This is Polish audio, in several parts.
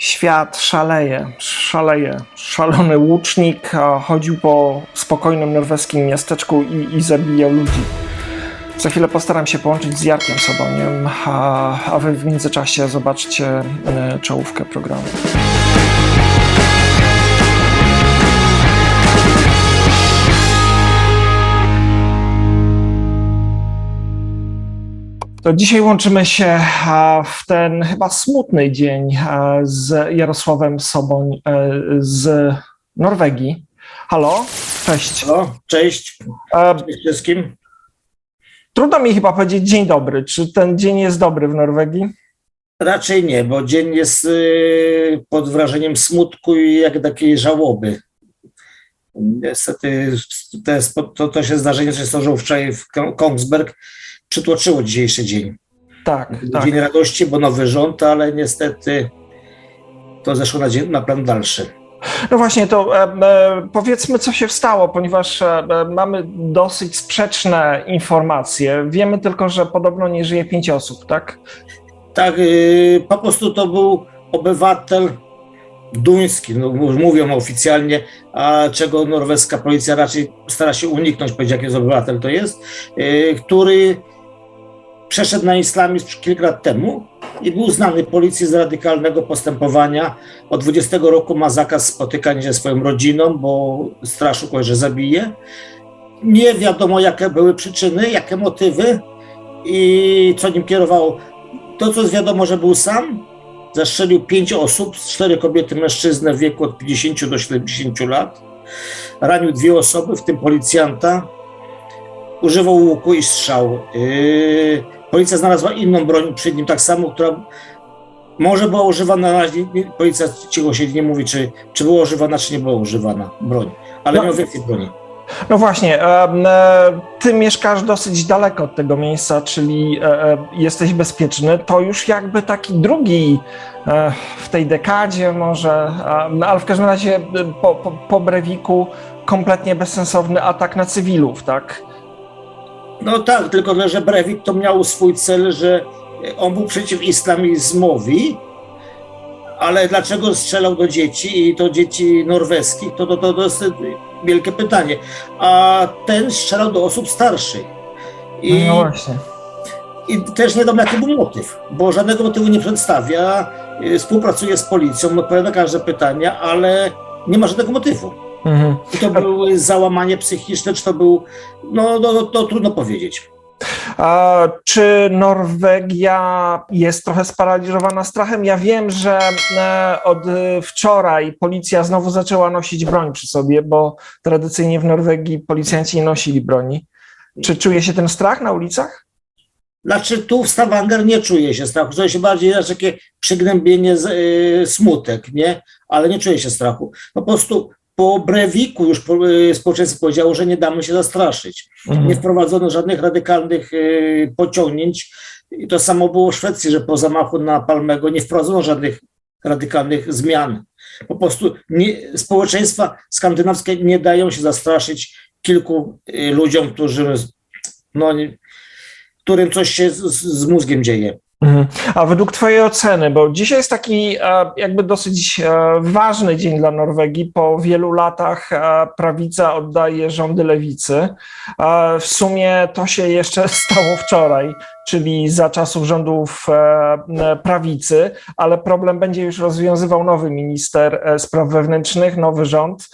Świat szaleje, szaleje. Szalony łucznik chodził po spokojnym norweskim miasteczku i, i zabijał ludzi. Za chwilę postaram się połączyć z Jarkiem Soboniem, a, a wy w międzyczasie zobaczcie e, czołówkę programu. To dzisiaj łączymy się w ten chyba smutny dzień z Jarosławem Soboń e, z Norwegii. Halo, cześć. O, cześć E, cześć wszystkim. Trudno mi chyba powiedzieć dzień dobry. Czy ten dzień jest dobry w Norwegii? Raczej nie, bo dzień jest y, pod wrażeniem smutku i jak takiej żałoby. Niestety to, to, to się zdarzenie, co się zdarzyło wczoraj w Ko- Kongsberg, przytłoczyło dzisiejszy dzień. Tak, tak. Dzień radości, bo nowy rząd, ale niestety to zeszło na, dzień, na plan dalszy. No właśnie, to e, e, powiedzmy, co się stało, ponieważ e, e, mamy dosyć sprzeczne informacje. Wiemy tylko, że podobno nie żyje pięć osób, tak? Tak, y, po prostu to był obywatel duński, no, mów- mówią oficjalnie, a czego norweska policja raczej stara się uniknąć, powiedzieć jaki jest obywatel to jest, y, który przeszedł na islamizm kilka lat temu i był znany policji z radykalnego postępowania. Od 20 roku ma zakaz spotykania się ze swoją rodziną, bo straszył kogoś, że zabije. Nie wiadomo, jakie były przyczyny, jakie motywy i co nim kierowało. To, co jest wiadomo, że był sam, zastrzelił pięć osób, cztery kobiety, mężczyznę w wieku od 50 do 70 lat. Ranił dwie osoby, w tym policjanta. Używał łuku i strzał. Yy, policja znalazła inną broń przy nim, tak samo, która może była używana, na razie policja cicho się nie mówi, czy, czy była używana, czy nie była używana broń, ale No. miał więcej broni. No właśnie, e, ty mieszkasz dosyć daleko od tego miejsca, czyli e, e, jesteś bezpieczny. To już jakby taki drugi w tej dekadzie może, no ale w każdym razie po, po, po Brewiku kompletnie bezsensowny atak na cywilów, tak? No tak, tylko że Breivik to miał swój cel, że on był przeciw islamizmowi, ale dlaczego strzelał do dzieci i to dzieci norweskich, to, to, to, jest wielkie pytanie. A ten strzelał do osób starszych. I, No właśnie. I też nie wiadomo, jaki był motyw, bo żadnego motywu nie przedstawia, y, współpracuje z policją, odpowiada na każde pytania, ale nie ma żadnego motywu. Mhm. Czy to było załamanie psychiczne, czy to był, no, no, no to trudno powiedzieć. A czy Norwegia jest trochę sparaliżowana strachem? Ja wiem, że e, od wczoraj policja znowu zaczęła nosić broń przy sobie, bo tradycyjnie w Norwegii policjanci nie nosili broni. Czy czuje się ten strach na ulicach? Znaczy tu w Stavanger nie czuję się strachu, czuję się bardziej znaczy, takie przygnębienie, z- y, smutek, nie? Ale nie czuję się strachu. Po prostu po Brewiku już y, społeczeństwo powiedziało, że nie damy się zastraszyć. Nie wprowadzono żadnych radykalnych y, pociągnięć. I to samo było w Szwecji, że po zamachu na Palmego nie wprowadzono żadnych radykalnych zmian. Po prostu nie, społeczeństwa skandynawskie nie dają się zastraszyć kilku y, ludziom, którzy, no, którym coś się z, z mózgiem dzieje. Mhm. A według Twojej oceny, bo dzisiaj jest taki e, jakby dosyć e, ważny dzień dla Norwegii, po wielu latach e, prawica oddaje rządy lewicy. W sumie to się jeszcze stało wczoraj, czyli za czasów rządów prawicy, ale problem będzie już rozwiązywał nowy minister spraw wewnętrznych, nowy rząd.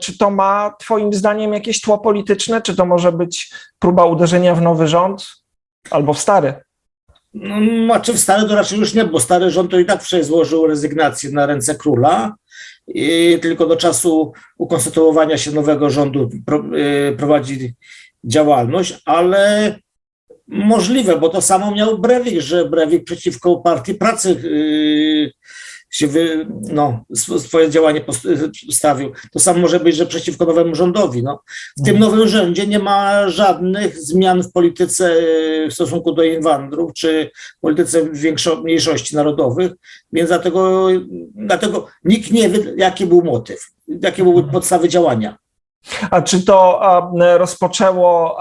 Czy to ma Twoim zdaniem jakieś tło polityczne, czy to może być próba uderzenia w nowy rząd albo w stary? No, a czy stary to raczej już nie, bo stary rząd to i tak wczoraj złożył rezygnację na ręce króla. I tylko do czasu ukonstytuowania się nowego rządu y, prowadzi działalność, ale możliwe, bo to samo miał Brewik, że Brewik przeciwko Partii Pracy y, się wy, no, sw- swoje działanie postawił. To samo może być, że przeciwko nowemu rządowi. No. W tym nowym rządzie nie ma żadnych zmian w polityce w stosunku do inwandrów, czy polityce większo- mniejszości narodowych, więc dlatego, dlatego nikt nie wie, jaki był motyw, jakie były podstawy działania. A czy to rozpoczęło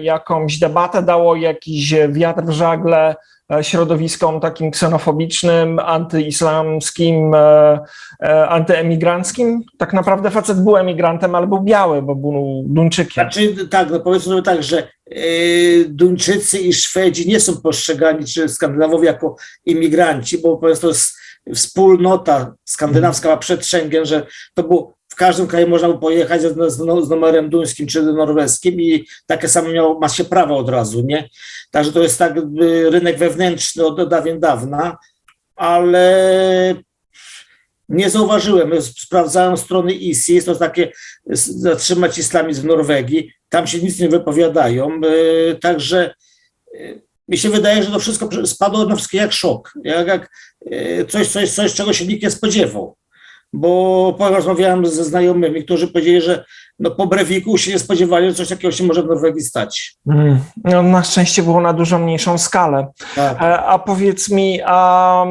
jakąś debatę, dało jakiś wiatr w żagle środowiskom takim ksenofobicznym, antyislamskim, e, e, antyemigranckim. Tak naprawdę facet był emigrantem, ale był biały, bo był Duńczykiem. Znaczy, tak, no powiedzmy sobie tak, że Duńczycy i Szwedzi nie są postrzegani, czy Skandynawowie jako imigranci, bo po prostu wspólnota skandynawska przed Schengen, że to było każdym kraju można było pojechać z, z, numerem duńskim czy norweskim i takie samo miało, ma się prawo od razu, nie? Także to jest tak rynek wewnętrzny od, dawien dawna, ale nie zauważyłem. Sprawdzałem strony ISI, jest to takie zatrzymać islamizm w Norwegii. Tam się nic nie wypowiadają. e, Także e, mi się wydaje, że to wszystko spadło na wszystkie jak szok. Jak, jak e, coś, coś, coś, czego się nikt nie spodziewał. Bo rozmawiałem ze znajomymi, którzy powiedzieli, że no, po Brewiku się nie spodziewali, że coś takiego się może w Norwegii stać. Mm. No, na szczęście było na dużo mniejszą skalę. Tak. E, A powiedz mi, a,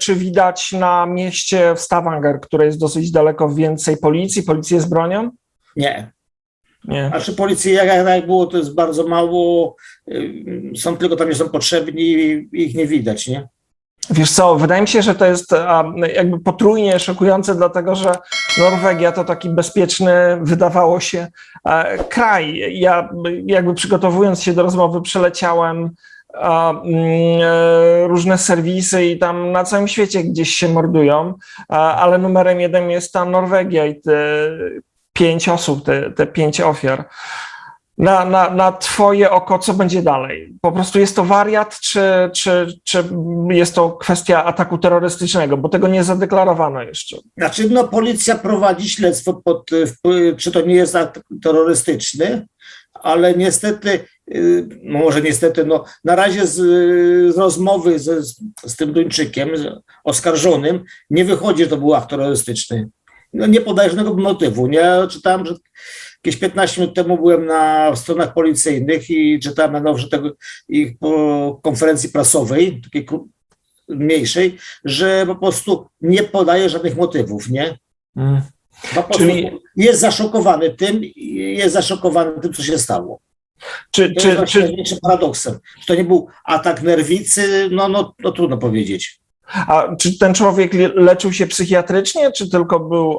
czy widać na mieście w Stavanger, które jest dosyć daleko, więcej policji, policję z bronią? Nie. Nie. Znaczy policji jak, jak było, to jest bardzo mało. Ym, Są tylko tam, nie są potrzebni i ich nie widać, nie? Wiesz co, wydaje mi się, że to jest jakby potrójnie szokujące, dlatego że Norwegia to taki bezpieczny, wydawało się, kraj. Ja jakby przygotowując się do rozmowy przeleciałem mm, różne serwisy i tam na całym świecie gdzieś się mordują, ale numerem jeden jest ta Norwegia i te pięć osób, te, te pięć ofiar. Na, na, na twoje oko, co będzie dalej? Po prostu jest to wariat, czy, czy, czy jest to kwestia ataku terrorystycznego? Bo tego nie zadeklarowano jeszcze. Znaczy, no, policja prowadzi śledztwo, pod, y, wpły- czy to nie jest akt terrorystyczny, ale niestety, y, no może niestety, no, na razie z, z rozmowy z, z tym Duńczykiem, oskarżonym, nie wychodzi, że to był akt terrorystyczny. No, nie podaje żadnego motywu. Nie czytałem, że jakieś 15 minut temu byłem na stronach policyjnych i czytałem na nowo tego ich po konferencji prasowej, takiej mniejszej, że po prostu nie podaje żadnych motywów, nie? Po prostu Czyli- jest zaszokowany tym, jest zaszokowany tym, co się stało. Czy, To jest czy, właśnie czy, największym paradoksem. Że to nie był atak nerwicy, no, no, no trudno powiedzieć. A, czy ten człowiek le- leczył się psychiatrycznie, czy tylko był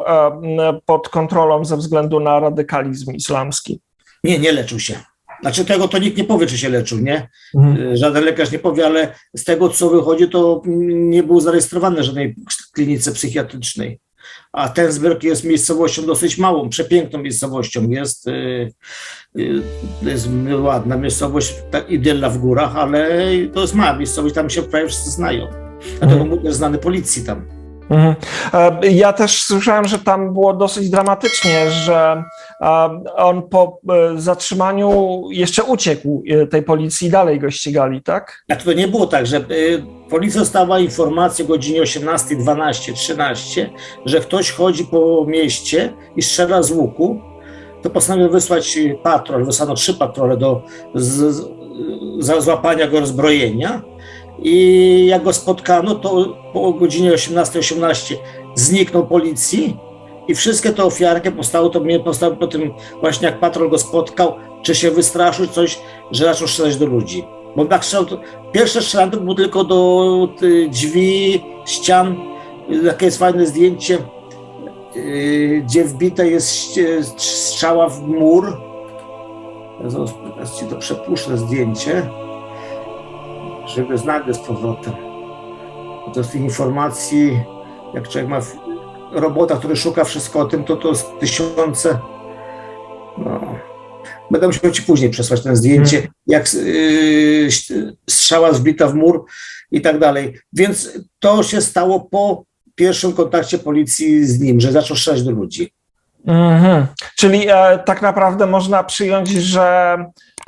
pod kontrolą ze względu na radykalizm islamski? Nie, nie leczył się. Znaczy tego to nikt nie powie, czy się leczył, nie? Mhm. Żaden lekarz nie powie, ale z tego, co wychodzi, to nie był zarejestrowany w żadnej klinice psychiatrycznej. A Tensberg jest miejscowością dosyć małą, przepiękną miejscowością. Jest, y, y, jest ładna miejscowość, ta idylla w górach, ale to jest mała miejscowość, tam się prawie wszyscy znają. Dlatego Mhm. był też znany policji tam. Mhm. E, Ja też słyszałem, że tam było dosyć dramatycznie, że e, on po e, zatrzymaniu jeszcze uciekł tej policji i dalej go ścigali, tak? Znaczy to nie było tak, że policja dostała informację o godzinie 18, 12, 13, że ktoś chodzi po mieście i strzela z łuku, to postanowił wysłać patrol, wysłano trzy patrole do z, z, złapania go rozbrojenia i jak go spotkano, to po godzinie 18-18 zniknął policji i wszystkie te ofiarki powstały, to mnie powstały po tym właśnie jak patrol go spotkał, czy się wystraszył coś, że zaczął strzelać do ludzi. Bo tak strzelał, to, pierwsze strzelanie było tylko do y, drzwi, ścian. Takie jest fajne zdjęcie, y, gdzie wbite jest strzała w mur. Zaraz ci to przepuszczę zdjęcie, żeby znajdę z powrotem. To jest tych informacji, jak człowiek ma robota, który szuka wszystko o tym, to to jest tysiące. No. Będę musiał ci później przesłać ten zdjęcie, jak yy, strzała zbita w mur i tak dalej. Więc to się stało po pierwszym kontakcie policji z nim, że zaczął strzelać do ludzi. Mhm. Czyli e, tak naprawdę można przyjąć, że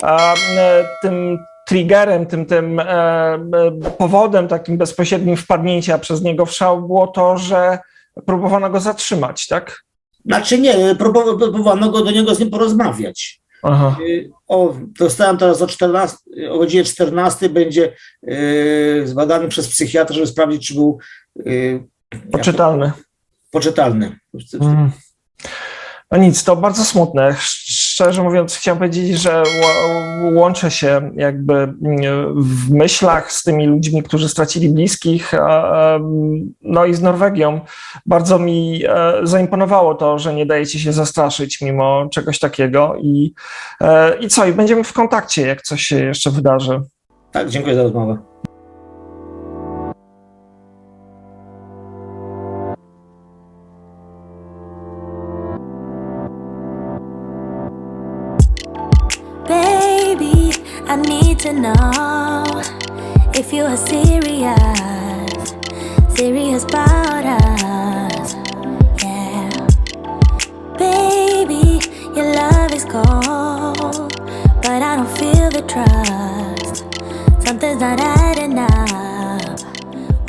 e, e, tym triggerem, tym, tym e, e, powodem takim bezpośrednim wpadnięcia przez niego w szał było to, że próbowano go zatrzymać, tak? Znaczy nie, próbowa- próbowano go do niego z nim porozmawiać. Aha. Yy, O, dostałem teraz o, 14, o godzinie 14 będzie yy, zbadany przez psychiatra, żeby sprawdzić, czy był yy, Poczytalny. poczytalny. Mm. No nic, to bardzo smutne. Sz- szczerze mówiąc, chciałem powiedzieć, że łączę się jakby mm, w myślach z tymi ludźmi, którzy stracili bliskich, no i z Norwegią. Bardzo mi e, zaimponowało to, że nie dajecie się zastraszyć mimo czegoś takiego i, e, i co, i będziemy w kontakcie, jak coś się jeszcze wydarzy. Tak, dziękuję za rozmowę. If you are serious, serious about us. Yeah. Baby, your love is cold, but I don't feel the trust. Something's not adding up.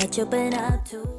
What you been up to?